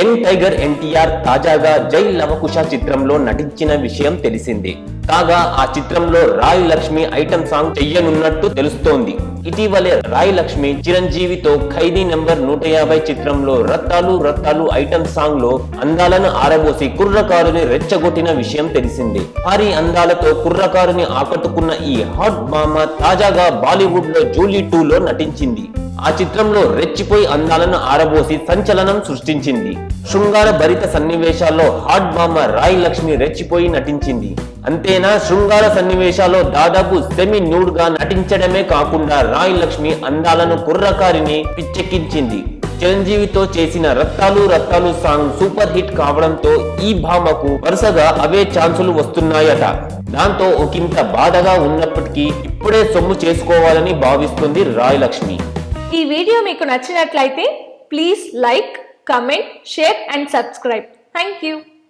Young tiger NTR తాజాగా జై లవకుశ చిత్రంలో నటించిన విషయం తెలిసిందే. కాగా ఆ చిత్రంలో రాయ్ లక్ష్మి ఐటమ్ సాంగ్ చెయ్యనున్నట్టు తెలుస్తోంది. ఇటీవలే రాయ్ లక్ష్మి చిరంజీవితో ఖైదీ నెంబర్ నూట యాభై చిత్రంలో రత్తాలు రత్తాలు ఐటమ్ సాంగ్లో అందాలను ఆరబోసి కుర్రకారుని రెచ్చగొట్టిన విషయం తెలిసిందే. భారీ అందాలతో కుర్రకారుని ఆకట్టుకున్న ఈ హాట్ బామ తాజాగా బాలీవుడ్లో జూలీ టూ లో నటించింది. ఆ చిత్రంలో రెచ్చిపోయి అందాలను ఆరబోసి సంచలనం సృష్టించింది. శృంగార భరిత సన్నివేశాల్లో హాట్ బామ్మ రాయ్ లక్ష్మి రెచ్చిపోయి నటించింది. అంతేనా? శృంగార సన్నివేశాల్లో దాదాపు సెమీ న్యూడ్గా నటించడమే కాకుండా రాయ్ లక్ష్మి అందాలను కుర్రకారిని పిచ్చెక్కించింది. చిరంజీవితో చేసిన Rattaalu Rattaalu song super hit కావడంతో ఈ భామకు వరుసగా అవే ఛాన్సులు వస్తున్నాయట. దాంతో ఒకంత బాధగా ఉన్నప్పటికీ ఇప్పుడే సొమ్ము చేసుకోవాలని భావిస్తుంది రాయ్ లక్ష్మి. ఈ వీడియో మీకు నచ్చినట్లయితే please like comment share and subscribe thank you